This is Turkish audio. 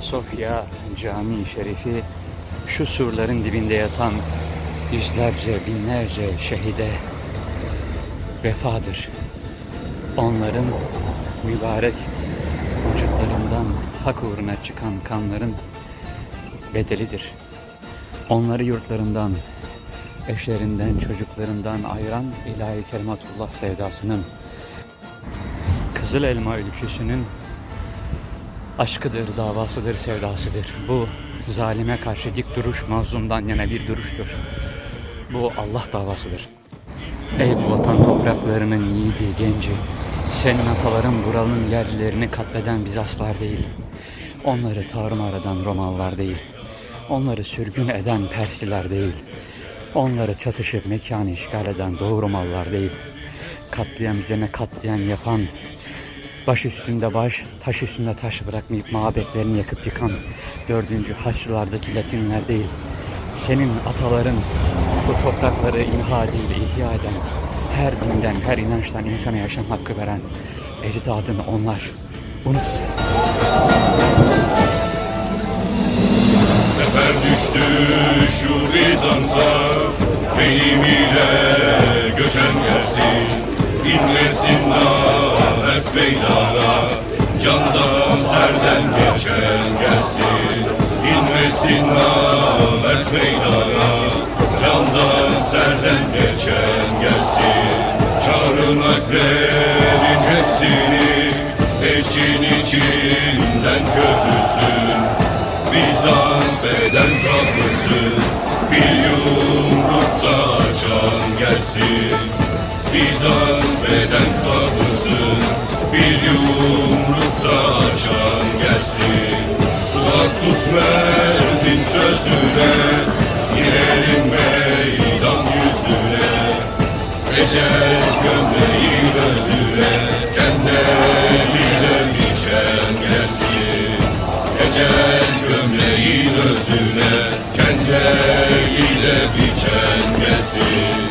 Ayasofya Camii Şerifi şu surların dibinde yatan yüzlerce binlerce şehide vefadır. Onların mübarek vücutlarından hak uğruna çıkan kanların bedelidir. Onları yurtlarından, eşlerinden, çocuklarından ayıran ilahi kelimatullah sevdasının Kızıl Elma ülküsünün aşkıdır, davasıdır, sevdasıdır. Bu zalime karşı dik duruş mazlumdan yana bir duruştur. Bu Allah davasıdır. Ey bu vatan topraklarının yiğidi, genci, senin ataların buranın yerlilerini katleden Bizanslar değil. Onları tarumar eden Romalılar değil. Onları sürgün eden Persliler değil. Onları çatışıp mekanı işgal eden Doğu Romalılar değil. Katliam üzerine katliam yapan, baş üstünde baş, taş üstünde taş bırakmayıp mabetlerini yakıp yıkan dördüncü Haçlılardaki Latinler değil. Senin ataların bu toprakları imha değil, ihya eden, her dinden, her inançtan insana yaşam hakkı veren ecdadını onlar. Unut. Sefer düştü şu Bizans'a Benim ile göçen gelsin İnmesin namert meydana Candan serden geçen gelsin. İnmesin namert meydana Candan serden geçen gelsin. Çağırın aklerin hepsini Seçkin içinden kötüsün. Bizans beden kapısı Bir yumrukta açan gelsin. Bizans beden kapısı Bir yumrukta açan gelsin. Kulak tut Mert'in sözüne Girelim meydan yüzüne. Ecel gömleği özüne Kendiliyle biçen gelsin. Ecel gömleğin özüne Kendi eliyle biçen gelsin